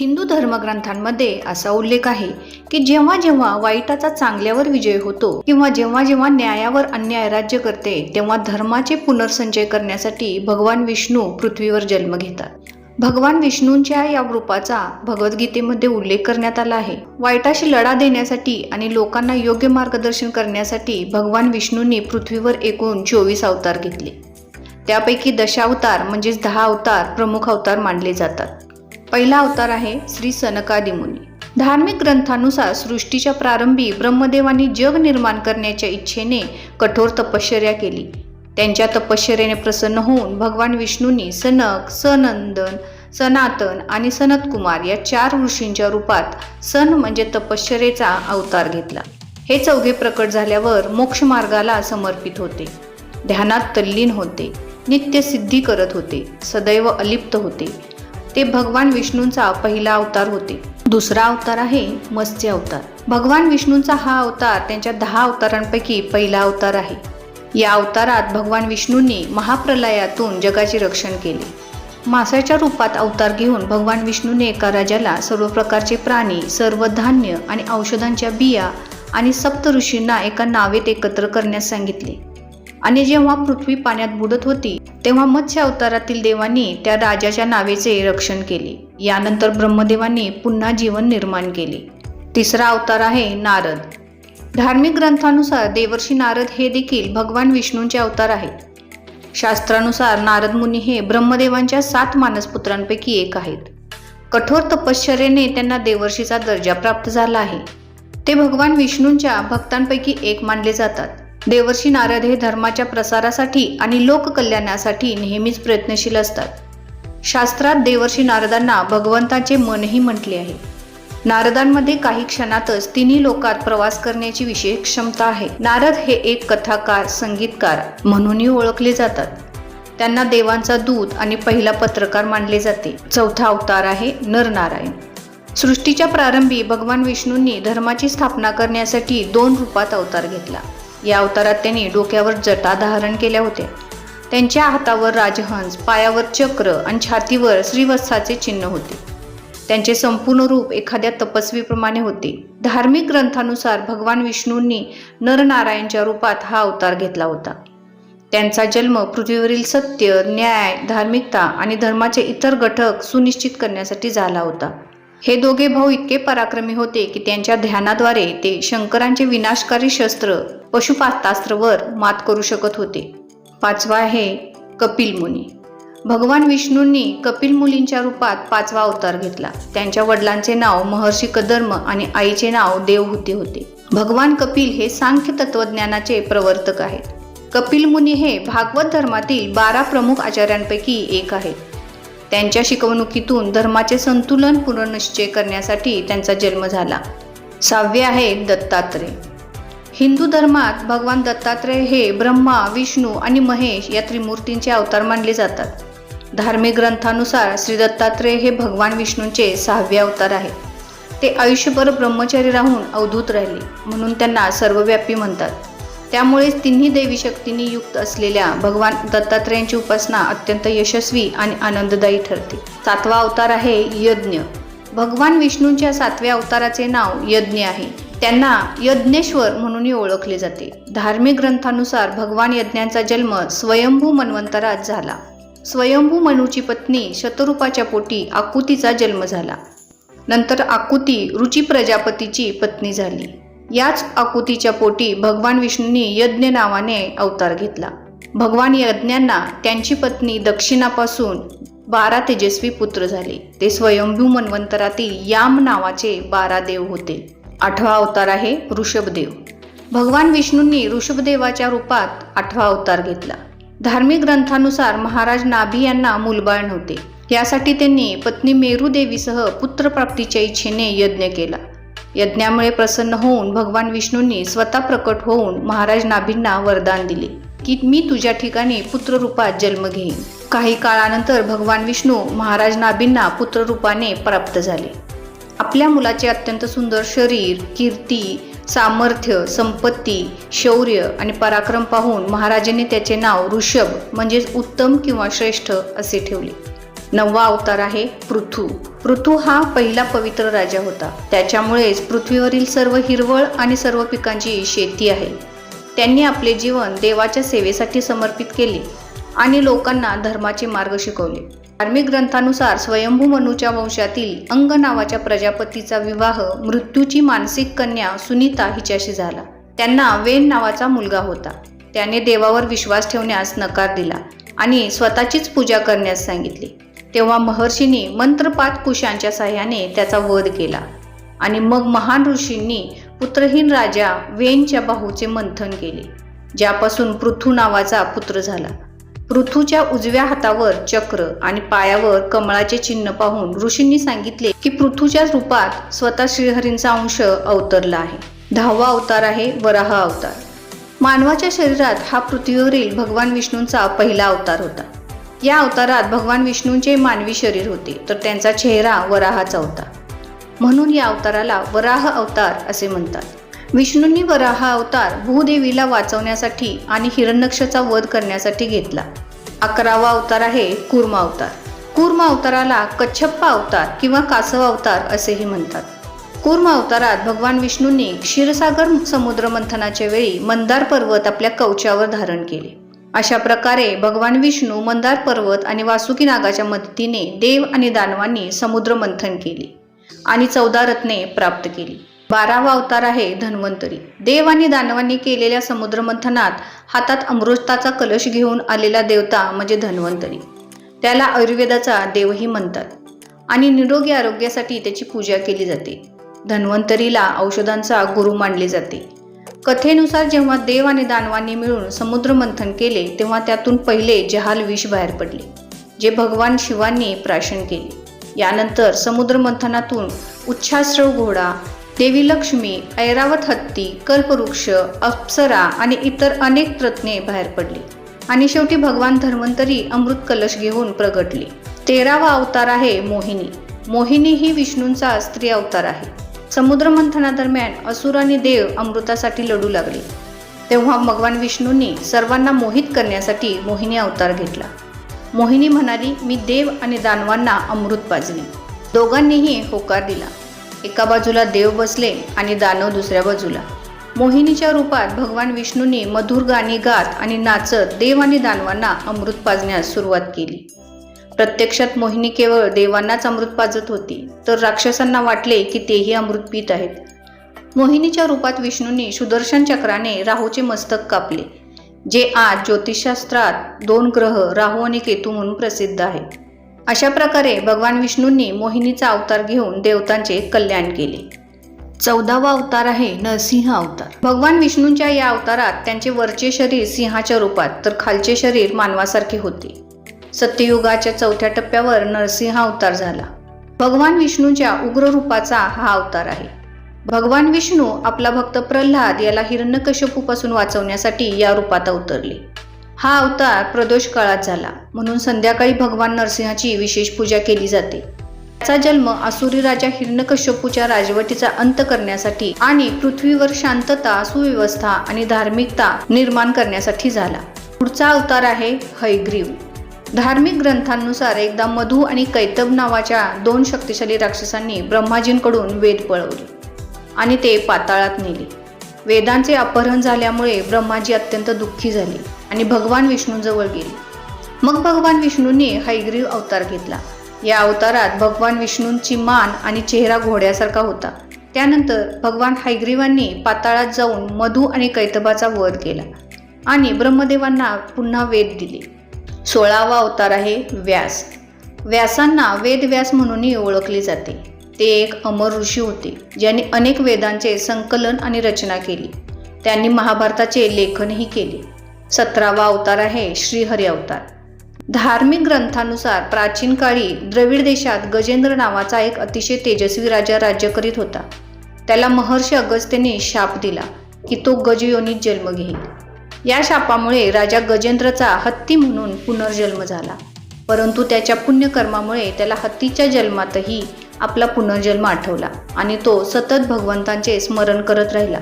हिंदू धर्मग्रंथांमध्ये असा उल्लेख आहे की जेव्हा जेव्हा वाईटाचा चांगल्यावर विजय होतो किंवा जेव्हा जेव्हा न्यायावर अन्याय राज्य करते तेव्हा धर्माचे पुनर्संचय करण्यासाठी भगवान विष्णू पृथ्वीवर जन्म घेतात. भगवान विष्णूंच्या या रूपाचा भगवद्गीतेमध्ये उल्लेख करण्यात आला आहे. वाईटाशी लढा देण्यासाठी आणि लोकांना योग्य मार्गदर्शन करण्यासाठी भगवान विष्णूंनी पृथ्वीवर एकूण चोवीस अवतार घेतले. त्यापैकी दशावतार म्हणजेच दहा अवतार प्रमुख अवतार मानले जातात. पहिला अवतार आहे श्री सनकादी मुनी धार्मिक ग्रंथानुसार सृष्टीच्या प्रारंभी ब्रह्मदेवांनी जग निर्माण करण्याच्या इच्छेने कठोर तपश्चर्या केली. त्यांच्या तपश्चर्याने प्रसन्न होऊन भगवान विष्णूंनी सनक सनंदन सनातन आणि सनतकुमार या चार ऋषींच्या रूपात सन म्हणजे तपश्चरेचा अवतार घेतला. हे चौघे प्रकट झाल्यावर मोक्ष मार्गाला समर्पित होते. ध्यानात तल्लीन होते. नित्य सिद्धी करत होते. सदैव अलिप्त होते. ते भगवान विष्णूंचा पहिला अवतार होते. दुसरा अवतार आहे मत्स्य अवतार. भगवान विष्णूंचा हा अवतार त्यांच्या दहा अवतारांपैकी पहिला अवतार आहे. या अवतारात भगवान विष्णूंनी महाप्रलयातून जगाचे रक्षण केले. मासाच्या रूपात अवतार घेऊन भगवान विष्णूने एका राजाला सर्व प्रकारचे प्राणी सर्व धान्य आणि औषधांच्या बिया आणि सप्त ऋषींना एका नावेत एकत्र करण्यास सांगितले. आणि जेव्हा पृथ्वी पाण्यात बुडत होती तेव्हा मत्स्य अवतारातील देवांनी त्या राजाच्या नावेचे रक्षण केले. यानंतर ब्रह्मदेवांनी पुन्हा जीवन निर्माण केले. तिसरा अवतार आहे नारद. धार्मिक ग्रंथानुसार देवर्षी नारद हे देखील भगवान विष्णूंचे अवतार आहेत. शास्त्रानुसार नारद मुनी हे ब्रह्मदेवांच्या सात मानसपुत्रांपैकी एक आहेत. कठोर तपश्चर्याने त्यांना देवर्षीचा दर्जा प्राप्त झाला आहे. ते भगवान विष्णूंच्या भक्तांपैकी एक मानले जातात. देवर्षी नारद हे धर्माच्या प्रसारासाठी आणि लोककल्याणासाठी नेहमीच प्रयत्नशील असतात. शास्त्रात देवर्षी नारदांना भगवंताचे मनही म्हटले आहे. नारदांमध्ये काही क्षणातच तिन्ही लोकात प्रवास करण्याची विशेष क्षमता आहे. नारद हे एक कथाकार संगीतकार म्हणूनही ओळखले जातात. त्यांना देवांचा दूत आणि पहिला पत्रकार मानले जाते. चौथा अवतार आहे नरनारायण. सृष्टीच्या प्रारंभी भगवान विष्णूंनी धर्माची स्थापना करण्यासाठी दोन रूपात अवतार घेतला. या अवतारात त्यांनी डोक्यावर जटा धारण केल्या होत्या. त्यांच्या हातावर राजहंस पायावर चक्र आणि छातीवर श्रीवत्साचे चिन्ह होते. त्यांचे संपूर्ण रूप एखाद्या तपस्वीप्रमाणे होते. धार्मिक ग्रंथानुसार भगवान विष्णूंनी नरनारायणच्या रूपात हा अवतार घेतला होता. त्यांचा जन्म पृथ्वीवरील सत्य न्याय धार्मिकता आणि धर्माचे इतर घटक सुनिश्चित करण्यासाठी झाला होता. हे दोघे भाऊ इतके पराक्रमी होते की त्यांच्या ध्यानाद्वारे ते शंकरांचे विनाशकारी शस्त्र पशुपातास्त्रवर मात करू शकत होते. पाचवा आहे कपिल मुनी. भगवान विष्णूंनी कपिल मुलींच्या रूपात पाचवा अवतार घेतला. त्यांच्या वडिलांचे नाव महर्षी कदर्म आणि आईचे नाव देवहूती होते. भगवान कपिल हे सांख्य तत्वज्ञानाचे प्रवर्तक आहेत. कपिल मुनी हे भागवत धर्मातील बारा प्रमुख आचार्यांपैकी एक आहेत. त्यांच्या शिकवणुकीतून धर्माचे संतुलन पुनर्निश्चय करण्यासाठी त्यांचा जन्म झाला. सहावे आहे दत्तात्रेय. हिंदू धर्मात भगवान दत्तात्रय हे ब्रह्मा विष्णू आणि महेश या त्रिमूर्तींचे अवतार मानले जातात. धार्मिक ग्रंथानुसार श्री दत्तात्रेय हे भगवान विष्णूंचे सहावे अवतार आहेत. ते आयुष्यभर ब्रह्मचारी राहून अवधूत राहिले म्हणून त्यांना सर्वव्यापी म्हणतात. त्यामुळेच तिन्ही देवी शक्तींनी युक्त असलेल्या भगवान दत्तात्रेयांची उपासना अत्यंत यशस्वी आणि आनंददायी ठरते. सातवा अवतार आहे यज्ञ. भगवान विष्णूंच्या सातव्या अवताराचे नाव यज्ञ आहे. त्यांना यज्ञेश्वर म्हणूनही ओळखले जाते. धार्मिक ग्रंथानुसार भगवान यज्ञांचा जन्म स्वयंभू मन्वंतरात झाला. स्वयंभू मनूची पत्नी शतरूपाच्या पोटी आकुतीचा जन्म झाला. नंतर आकुती रुची प्रजापतीची पत्नी झाली. याच आकुतीच्या पोटी भगवान विष्णूंनी यज्ञ नावाने अवतार घेतला. भगवान यज्ञांना त्यांची पत्नी दक्षिणापासून बारा तेजस्वी पुत्र झाले. ते स्वयंभू मन्वंतरातील याम नावाचे बारा देव होते. आठवा अवतार आहे ऋषभदेव. भगवान विष्णूंनी ऋषभदेवाच्या रूपात आठवा अवतार घेतला. धार्मिक ग्रंथानुसार महाराज नाभी यांना मुलबाळ नव्हते. यासाठी त्यांनी पत्नी मेरुदेवीसह पुत्रप्राप्तीच्या इच्छेने यज्ञ केला. यज्ञामुळे प्रसन्न होऊन भगवान विष्णूंनी स्वतः प्रकट होऊन महाराज नाभींना वरदान दिले की मी तुझ्या ठिकाणी पुत्ररूपात जन्म घेईन. काही काळानंतर भगवान विष्णू महाराज नाभींना पुत्ररूपाने प्राप्त झाले. आपल्या मुलाचे अत्यंत सुंदर शरीर कीर्ती सामर्थ्य संपत्ती शौर्य आणि पराक्रम पाहून महाराजांनी त्याचे नाव ऋषभ म्हणजेच उत्तम किंवा श्रेष्ठ असे ठेवले. नववा अवतार आहे पृथू पृथू हा पहिला पवित्र राजा होता. त्याच्यामुळेच पृथ्वीवरील सर्व हिरवळ आणि सर्व पिकांची शेती आहे. त्यांनी आपले जीवन देवाच्या सेवेसाठी समर्पित केले आणि लोकांना धर्माचे मार्ग शिकवले. धार्मिक ग्रंथानुसार स्वयंभू मनूच्या वंशातील अंग नावाच्या प्रजापतीचा विवाह मृत्यूची मानसिक कन्या सुनीता हिच्याशी झाला. त्यांना वेन नावाचा मुलगा होता. त्याने देवावर विश्वास ठेवण्यास नकार दिला आणि स्वतःचीच पूजा करण्यास सांगितली. तेव्हा महर्षींनी मंत्रपात कुशांच्या साह्याने त्याचा वध केला आणि मग महान ऋषींनी पुत्रहीन राजा वेनच्या बाहूचे मंथन केले ज्यापासून पृथू नावाचा पुत्र झाला. पृथूच्या उजव्या हातावर चक्र आणि पायावर कमळाचे चिन्ह पाहून ऋषींनी सांगितले की पृथूच्या रूपात स्वतः श्रीहरींचा अंश अवतरला आहे. दहावा अवतार आहे वराह अवतार. मानवाच्या शरीरात हा पृथ्वीवरील भगवान विष्णूंचा पहिला अवतार होता. या अवतारात भगवान विष्णूंचे मानवी शरीर होते तर त्यांचा चेहरा वराहाचा होता. म्हणून या अवताराला वराह अवतार असे म्हणतात. विष्णूंनी वराहा अवतार भूदेवीला वाचवण्यासाठी आणि हिरण्यक्षचा वध करण्यासाठी घेतला. अकरावा अवतार आहे कुर्मा अवतार. कुर्मा अवताराला कच्छप्पा अवतार किंवा कासव अवतार असेही म्हणतात. कुर्मा अवतारात भगवान विष्णूंनी क्षीरसागर समुद्र मंथनाच्या वेळी मंदार पर्वत आपल्या कवचावर धारण केले. अशा प्रकारे भगवान विष्णू मंदार पर्वत आणि वासुकी नागाच्या मदतीने देव आणि दानवांनी समुद्र मंथन केले आणि चौदा रत्ने प्राप्त केली. बारावा अवतार आहे धन्वंतरी. देव आणि दानवांनी केलेल्या समुद्रमंथनात हातात अमृताचा कलश घेऊन आलेला देवता म्हणजे धन्वंतरी. त्याला आयुर्वेदाचा देवही म्हणतात. आणि निरोगी आरोग्यासाठी त्याची पूजा केली जाते. धन्वंतरीला औषधांचा गुरु मानले जाते. कथेनुसार जेव्हा देव आणि दानवांनी मिळून समुद्रमंथन केले तेव्हा त्यातून पहिले जहाल विष बाहेर पडले जे भगवान शिवांनी प्राशन केले. यानंतर समुद्रमंथनातून उच्छास्रव घोडा देवी लक्ष्मी ऐरावत हत्ती कल्पवृक्ष अप्सरा आणि इतर अनेक प्रत्ने बाहेर पडली. आणि शेवटी भगवान धन्वंतरी अमृत कलश घेऊन प्रगटले. तेरावा अवतार आहे मोहिनी. मोहिनी ही विष्णूंचा स्त्री अवतार आहे. समुद्र मंथनादरम्यान असुर आणि देव अमृतासाठी लढू लागले. तेव्हा भगवान विष्णूंनी सर्वांना मोहित करण्यासाठी मोहिनी अवतार घेतला. मोहिनी म्हणाली मी देव आणि दानवांना अमृत पाजली. दोघांनीही होकार दिला. एका बाजूला देव बसले आणि दानव दुसऱ्या बाजूला. मोहिनीच्या रूपात भगवान विष्णूंनी मधुर गाणी गात आणि नाचत देव आणि दानवांना अमृत पाजण्यास सुरुवात केली. प्रत्यक्षात मोहिनी केवळ देवांनाच अमृत पाजत होती तर राक्षसांना वाटले की तेही अमृत पित आहेत. मोहिनीच्या रूपात विष्णूंनी सुदर्शन चक्राने राहूचे मस्तक कापले जे आज ज्योतिषशास्त्रात दोन ग्रह राहू आणि केतू म्हणून प्रसिद्ध आहेत. अशा प्रकारे भगवान विष्णूंनी मोहिनीचा अवतार घेऊन देवतांचे कल्याण केले. चौदावा अवतार आहे नरसिंह अवतार. भगवान विष्णूंच्या या अवतारात त्यांचे वरचे शरीर सिंहाच्या रूपात तर खालचे शरीर मानवासारखे होते. सत्ययुगाच्या चौथ्या टप्प्यावर नरसिंह अवतार झाला. भगवान विष्णूच्या उग्र रूपाचा हा अवतार आहे. भगवान विष्णू आपला भक्त प्रल्हाद याला हिरण्यकश्यपूपासून वाचवण्यासाठी या रूपात अवतरले. हा अवतार प्रदोष काळात झाला म्हणून संध्याकाळी भगवान नरसिंहाची विशेष पूजा केली जाते. त्याचा जन्म आसुरी राजा हिरण्यकश्यपूच्या राजवटीचा अंत करण्यासाठी आणि पृथ्वीवर शांतता सुव्यवस्था आणि धार्मिकता निर्माण करण्यासाठी झाला. पुढचा अवतार आहे हैग्रीव धार्मिक ग्रंथांनुसार एकदा मधु आणि कैतब नावाच्या दोन शक्तिशाली राक्षसांनी ब्रह्माजींकडून वेद पळवले आणि ते पाताळात नेले. वेदांचे अपहरण झाल्यामुळे ब्रह्माजी अत्यंत दुःखी झाले. आणि भगवान विष्णूंजवळ गेले. मग भगवान विष्णूंनी हैग्रीव अवतार घेतला. या अवतारात भगवान विष्णूंची मान आणि चेहरा घोड्यासारखा होता. त्यानंतर भगवान हैग्रीवांनी पाताळात जाऊन मधू आणि कैतबाचा वध केला आणि ब्रह्मदेवांना पुन्हा वेद दिले. सोळावा अवतार आहे व्यास. व्यासांना वेदव्यास म्हणूनही ओळखले जाते. ते एक अमर ऋषी होते ज्यांनी अनेक वेदांचे संकलन आणि रचना केली. त्यांनी महाभारताचे लेखनही केले. सतरावा अवतार आहे श्रीहरी अवतार. धार्मिक ग्रंथानुसार प्राचीन काळी द्रविड देशात गजेंद्र नावाचा एक अतिशय तेजस्वी राजा राज्य करीत होता. त्याला महर्षी अगस्त्यने शाप दिला की तो गजयोनीत जन्म घेईल. या शापामुळे राजा गजेंद्रचा हत्ती म्हणून पुनर्जन्म झाला. परंतु त्याच्या पुण्यकर्मामुळे त्याला हत्तीच्या जन्मातही आपला पुनर्जन्म आठवला आणि तो सतत भगवंतांचे स्मरण करत राहिला.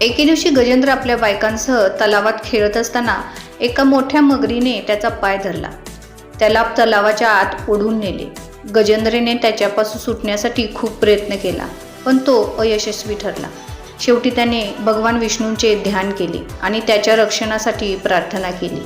एके दिवशी गजेंद्र आपल्या बायकांसह तलावात खेळत असताना एका मोठ्या मगरीने त्याचा पाय धरला. त्याला तलावाच्या आत ओढून नेले. गजेंद्रने त्याच्यापासून सुटण्यासाठी खूप प्रयत्न केला पण तो अयशस्वी ठरला. शेवटी त्याने भगवान विष्णूंचे ध्यान केले आणि त्याच्या रक्षणासाठी प्रार्थना केली.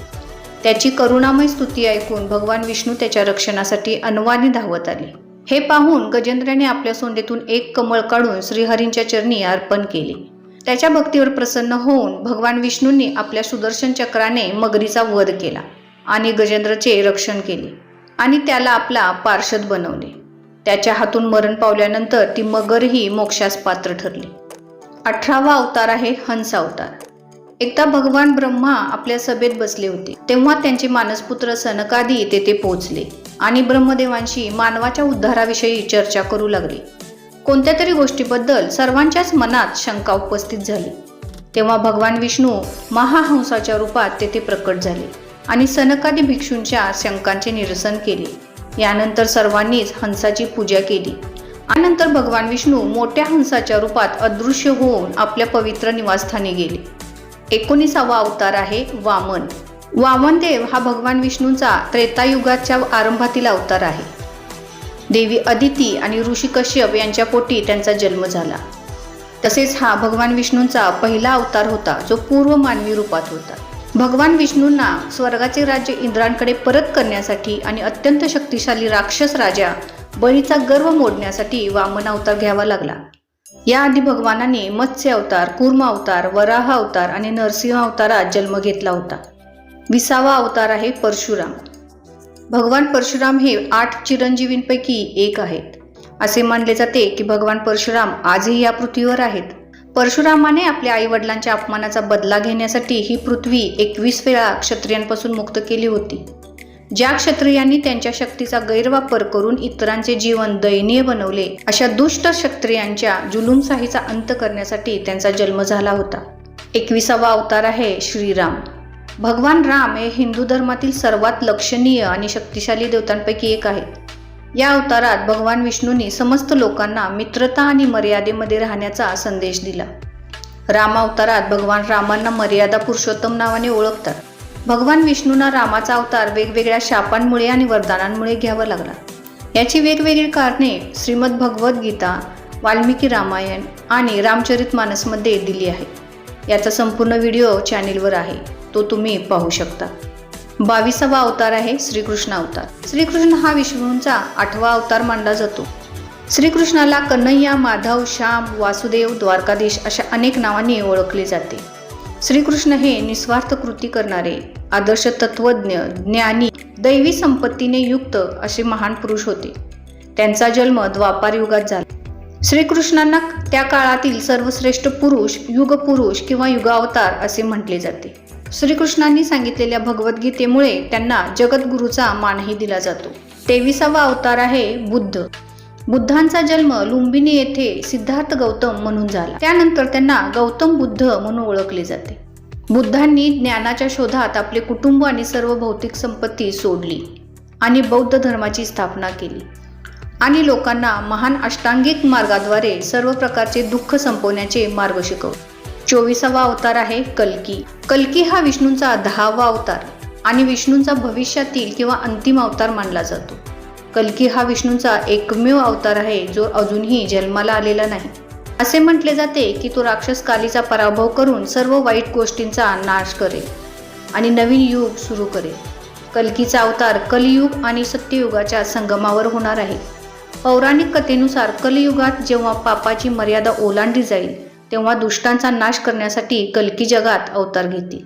त्याची करुणामय स्तुती ऐकून भगवान विष्णू त्याच्या रक्षणासाठी अनवानी धावत आले. हे पाहून गजेंद्रने आपल्या सोंडेतून एक कमळ काढून श्रीहरींच्या चरणी अर्पण केले. त्याच्या भक्तीवर प्रसन्न होऊन भगवान विष्णूंनी आपल्या सुदर्शन चक्राने मगरीचा वध केला आणि गजेंद्रचे रक्षण केले आणि त्याला आपला पार्षद बनवले. त्याच्या हातून मरण पावल्यानंतर ती मगरही मोक्षास पात्र ठरली. अठरावा अवतार आहे हंस अवतार. एकदा भगवान ब्रह्मा आपल्या सभेत बसले होते. तेव्हा त्यांचे मानसपुत्र सनकादी तेथे पोहोचले आणि ब्रह्मदेवांशी मानवाच्या उद्धाराविषयी चर्चा करू लागले. कोणत्या तरी गोष्टीबद्दल सर्वांच्याच मनात शंका उपस्थित झाली. तेव्हा भगवान विष्णू महाहंसाच्या रूपात तेथे प्रकट झाले आणि सनकादी भिक्षूंच्या शंकांचे निरसन केले. यानंतर सर्वांनीच हंसाची पूजा केली. यानंतर भगवान विष्णू मोठ्या हंसाच्या रूपात अदृश्य होऊन आपल्या पवित्र निवासस्थानी गेले. एकोणीसावा अवतार आहे वामन. वामनदेव हा भगवान विष्णूचा त्रेतायुगाच्या आरंभातील अवतार आहे. देवी अदिती आणि ऋषी कश्यप यांच्या पोटी त्यांचा जन्म झाला. तसेच हा भगवान विष्णूंचा पहिला अवतार होता जो पूर्व मानवी रूपात होता. भगवान विष्णूंना स्वर्गाचे राज्य इंद्रांकडे परत करण्यासाठी आणि अत्यंत शक्तिशाली राक्षस राजा बळीचा गर्व मोडण्यासाठी वामन अवतार घ्यावा लागला. याआधी भगवानाने मत्स्य अवतार कुर्म अवतार वराह अवतार आणि नरसिंह अवतारात जन्म घेतला होता. विसावा अवतार आहे परशुराम. भगवान परशुराम हे आठ चिरंजीवींपैकी एक आहेत. असे मानले जाते की भगवान परशुराम आजही या पृथ्वीवर आहेत. परशुरामाने आपल्या आई वडिलांच्या अपमानाचा बदला घेण्यासाठी ही पृथ्वी एकवीस वेळा क्षत्रियांपासून मुक्त केली होती. ज्या क्षत्रियांनी त्यांच्या शक्तीचा गैरवापर करून इतरांचे जीवन दयनीय बनवले अशा दुष्ट क्षत्रियांच्या जुलूमशाहीचा अंत करण्यासाठी त्यांचा जन्म झाला होता. एकविसावा अवतार आहे श्रीराम. भगवान राम हे हिंदू धर्मातील सर्वात लक्षणीय आणि शक्तिशाली देवतांपैकी एक आहेत. या अवतारात भगवान विष्णूंनी समस्त लोकांना मित्रता आणि मर्यादेमध्ये राहण्याचा संदेश दिला. राम अवतारात भगवान रामांना मर्यादा पुरुषोत्तम नावाने ओळखतात. भगवान विष्णूंना रामाचा अवतार वेगवेगळ्या शापांमुळे आणि वरदानांमुळे घ्यावा लागला. याची वेगवेगळी कारणे श्रीमद भगवद्गीता वाल्मिकी रामायण आणि रामचरित मानसमध्ये दिली आहेत याचा संपूर्ण व्हिडिओ चॅनेलवर आहे. तो तुम्ही पाहू शकता. बावीसावा अवतार आहे श्रीकृष्ण अवतार. श्रीकृष्ण हा विष्णूंचा आठवा अवतार मानला जातो. श्रीकृष्णाला कन्हैया माधव श्याम वासुदेव द्वारकाधीश अशा अनेक नावांनी ओळखले जाते. श्रीकृष्ण हे निस्वार्थ कृती करणारे आदर्श तत्वज्ञ ज्ञानी दैवी संपत्तीने युक्त असे महान पुरुष होते. त्यांचा जन्म द्वापार युगात झाला. श्रीकृष्णांना त्या काळातील सर्वश्रेष्ठ पुरुष युगपुरुष किंवा युगावतार असे म्हटले जाते. श्रीकृष्णांनी सांगितलेल्या भगवद्गीतेमुळे त्यांना जगद्गुरूचा मानही दिला जातो. तेविसावा अवतार आहे बुद्ध. बुद्धांचा जन्म लुंबिनी येथे सिद्धार्थ गौतम म्हणून झाला. त्यानंतर त्यांना गौतम बुद्ध म्हणून ओळखले जाते. बुद्धांनी ज्ञानाच्या शोधात आपले कुटुंब आणि सर्व भौतिक संपत्ती सोडली आणि बौद्ध धर्माची स्थापना केली. आणि लोकांना महान अष्टांगिक मार्गाद्वारे सर्व प्रकारचे दुःख संपवण्याचे मार्ग शिकवले. चोवीसावा अवतार आहे कल्की. कल्की हा विष्णूंचा दहावा अवतार आणि विष्णूंचा भविष्यातील किंवा अंतिम अवतार मानला जातो. कल्की हा विष्णूंचा एकमेव अवतार आहे जो अजूनही जन्माला आलेला नाही. असे म्हटले जाते की तो राक्षस कालीचा पराभव करून सर्व वाईट गोष्टींचा नाश करेल आणि नवीन युग सुरू करेल. कल्कीचा अवतार कलियुग आणि सत्ययुगाच्या संगमावर होणार आहे. पौराणिक कथेनुसार कलियुगात जेव्हा पापाची मर्यादा ओलांडली जाईल तेव्हा दुष्टांचा नाश करण्यासाठी कल्की जगात अवतार घेतील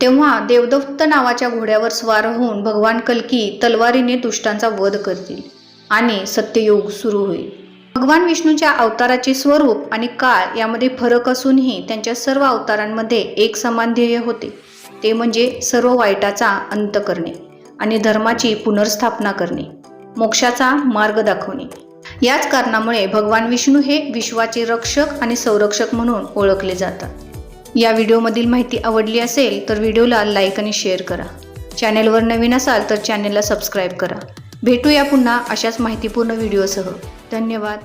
तेव्हा देवदत्त नावाच्या घोड्यावर स्वार होऊन भगवान कल्की तलवारीने दुष्टांचा वध करतील आणि सत्ययोग सुरू होईल. भगवान विष्णूच्या अवताराचे स्वरूप आणि काळ यामध्ये फरक असूनही त्यांच्या सर्व अवतारांमध्ये एक समान ध्येय होते. ते म्हणजे सर्व वाईटाचा अंत करणे आणि धर्माची पुनर्स्थापना करणे मोक्षाचा मार्ग दाखवणे. याच कारणामुळे भगवान विष्णू हे विश्वाचे रक्षक आणि संरक्षक म्हणून ओळखले जातात. या व्हिडिओमधील माहिती आवडली असेल तर व्हिडिओला लाईक आणि शेअर करा. चॅनेलवर नवीन असाल तर चॅनेलला सबस्क्राईब करा. भेटूया पुन्हा अशाच माहितीपूर्ण व्हिडिओसह. धन्यवाद.